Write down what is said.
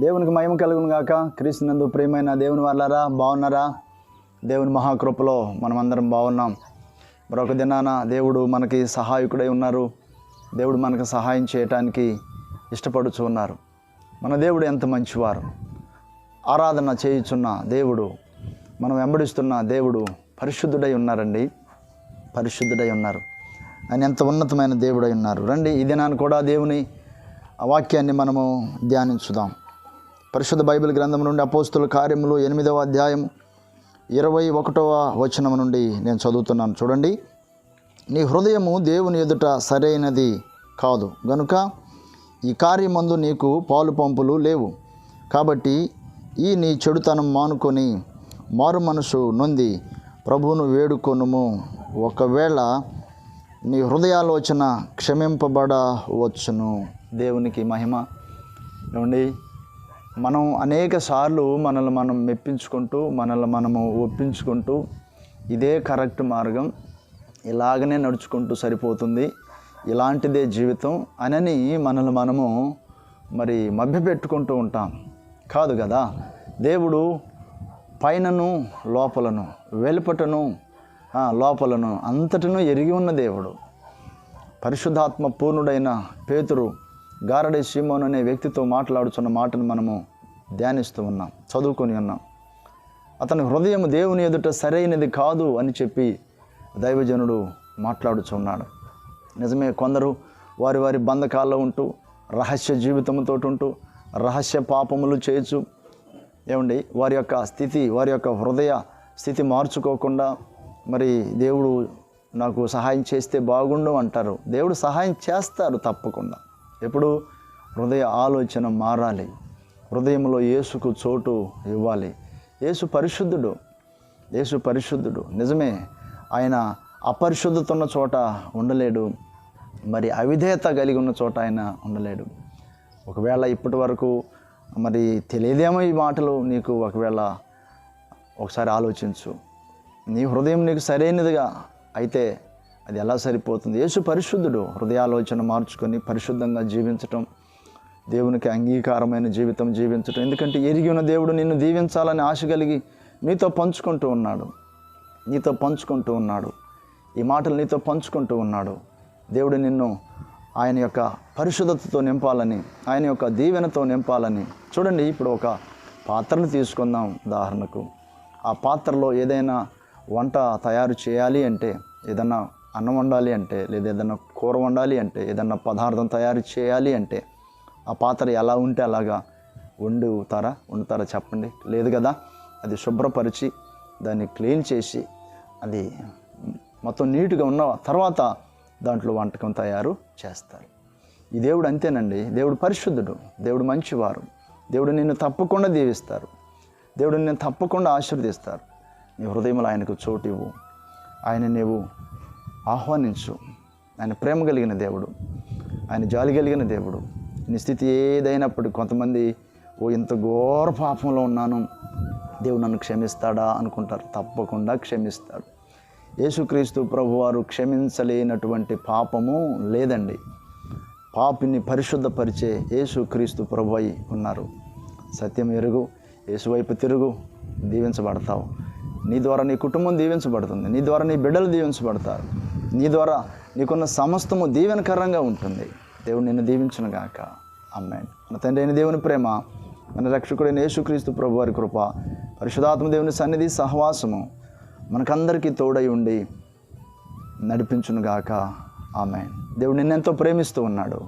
దేవునికి మహిమ కలుగును గాక. క్రీస్తునందు ప్రియమైన దేవుని వాళ్ళారా బాగున్నారా? దేవుని మహాకృపలో మనమందరం బాగున్నాం. మరొక దినాన దేవుడు మనకి సహాయకుడై ఉన్నారు. దేవుడు మనకు సహాయం చేయటానికి ఇష్టపడుచు ఉన్నారు. మన దేవుడు ఎంత మంచివారు. ఆరాధన చేయుచున్న దేవుడు మనం వెంబడిస్తున్న దేవుడు పరిశుద్ధుడై ఉన్నారండి. పరిశుద్ధుడై ఉన్నారు. ఆయన ఎంత ఉన్నతమైన దేవుడై ఉన్నారు. రండి ఈ దినాన్ని కూడా దేవుని వాక్యాన్ని మనము ధ్యానించుదాం. పరిశుద్ధ బైబిల్ గ్రంథం నుండి అపోస్తుల కార్యములు ఎనిమిదవ అధ్యాయం ఇరవై ఒకటవ వచనం నుండి నేను చదువుతున్నాను. చూడండి. నీ హృదయము దేవుని ఎదుట సరైనది కాదు. గనుక ఈ కార్యమందు నీకు పాలు పంపులు లేవు. కాబట్టి ఈ నీ చెడుతనం మానుకొని మారు మనసు నొంది ప్రభువును వేడుకొనుము. ఒకవేళ నీ హృదయాలోచన క్షమింపబడవచ్చును. దేవునికి మహిమ. ఏమండి? మనం అనేక సార్లు మనల్ని మనం మెప్పించుకుంటూ మనల్ని మనము ఒప్పించుకుంటూ ఇదే కరెక్ట్ మార్గం ఇలాగనే నడుచుకుంటూ సరిపోతుంది. ఇలాంటిదే జీవితం అనని మనల్ని మనము మరి మభ్యపెట్టుకుంటూ ఉంటాం. కాదు కదా? దేవుడు పైనను లోపలను వెలుపటను లోపలను అంతటను ఎరిగి ఉన్న దేవుడు. పరిశుద్ధాత్మ పూర్ణుడైన పేతురు గారడే సీమోన్ అనే వ్యక్తితో మాట్లాడుచున్న మాటను మనము ధ్యానిస్తూ ఉన్నాం చదువుకొని ఉన్నాం. అతని హృదయం దేవుని ఎదుట సరైనది కాదు అని చెప్పి దైవజనుడు మాట్లాడుచున్నాడు నిజమే కొందరు వారి వారి బంధకాల్లో ఉంటూ రహస్య జీవితంతో ఉంటూ రహస్య పాపములు చేయొచ్చు ఏమండి వారి యొక్క స్థితి వారి యొక్క హృదయ స్థితి మార్చుకోకుండా మరి దేవుడు నాకు సహాయం చేస్తే బాగుండు అంటారు. దేవుడు సహాయం చేస్తారు తప్పకుండా. ఎప్పుడు హృదయ ఆలోచన మారాలి. హృదయంలో యేసుకు చోటు ఇవ్వాలి. యేసు పరిశుద్ధుడు. యేసు పరిశుద్ధుడు. నిజమే ఆయన అపరిశుద్ధత ఉన్న చోట ఉండలేడు. మరి అవిధేయత కలిగి ఉన్న చోట ఆయన ఉండలేడు. ఒకవేళ ఇప్పటి వరకు మరి తెలియదేమో ఈ మాటలు నీకు ఒకవేళ ఒకసారి ఆలోచించు. నీ హృదయం నీకు సరైనదిగా అయితే అది ఎలా సరిపోతుంది? యేసు పరిశుద్ధుడు హృదయాలోచన మార్చుకొని పరిశుద్ధంగా జీవించటం దేవునికి అంగీకారమైన జీవితం జీవించటం. ఎందుకంటే ఎరిగి ఉన్న దేవుడు నిన్ను దీవించాలని ఆశ కలిగి నీతో పంచుకుంటూ ఉన్నాడు. నీతో పంచుకుంటూ ఉన్నాడు. ఈ మాటలు నీతో పంచుకుంటూ ఉన్నాడు. దేవుడు నిన్ను ఆయన యొక్క పరిశుద్ధతతో నింపాలని ఆయన యొక్క దీవెనతో నింపాలని. చూడండి ఇప్పుడు ఒక పాత్రను తీసుకుందాం ఉదాహరణకు. ఆ పాత్రలో ఏదైనా వంట తయారు చేయాలి అంటే ఏదన్నా అన్నం వండాలి అంటే లేదా ఏదైనా కూర వండాలి అంటే ఏదైనా పదార్థం తయారు చేయాలి అంటే ఆ పాత్ర ఎలా ఉంటే అలాగా వండుతారా వండుతారా చెప్పండి. లేదు కదా? అది శుభ్రపరిచి దాన్ని క్లీన్ చేసి అది మొత్తం నీట్గా ఉన్న తర్వాత దాంట్లో వంటకం తయారు చేస్తారు. ఈ దేవుడు అంతేనండి. దేవుడు పరిశుద్ధుడు. దేవుడు మంచివారు. దేవుడు నిన్ను తప్పకుండా దీవిస్తారు. దేవుడు నిన్ను తప్పకుండా ఆశీర్వదిస్తారు. నీ హృదయంలో ఆయనకు చోటు ఇవ్వు. ఆయన నీవు ఆహ్వానించు. ఆయన ప్రేమ కలిగిన దేవుడు. ఆయన జాలి కలిగిన దేవుడు. నీ స్థితి ఏదైనప్పుడు కొంతమంది ఓ ఇంత ఘోర పాపంలో ఉన్నాను. దేవుడు నన్ను క్షమిస్తాడా? అనుకుంటారు. తప్పకుండా క్షమిస్తాడు. యేసుక్రీస్తు ప్రభువారు క్షమించలేనటువంటి పాపము లేదండి. పాపిని పరిశుద్ధపరిచే యేసుక్రీస్తు ప్రభు అయి ఉన్నారు. సత్యం ఎరుగు యేసువైపు తిరుగు దీవించబడతావు. నీ ద్వారా నీ కుటుంబం దీవించబడుతుంది. నీ ద్వారా నీ బిడ్డలు దీవించబడతారు. నీ ద్వారా నీకున్న సమస్తము దీవెనకరంగా ఉంటుంది. దేవుడు నిన్ను దీవించును గాక. అమ్మాయి మన తండ్రి అయిన దేవుని ప్రేమ మన రక్షకుడైన యేసుక్రీస్తు ప్రభు వారి కృప పరిశుధాత్మ దేవుని సన్నిధి సహవాసము మనకందరికీ తోడై ఉండి నడిపించును గాక. ఆమె దేవుడు నిన్నెంతో ప్రేమిస్తూ ఉన్నాడు.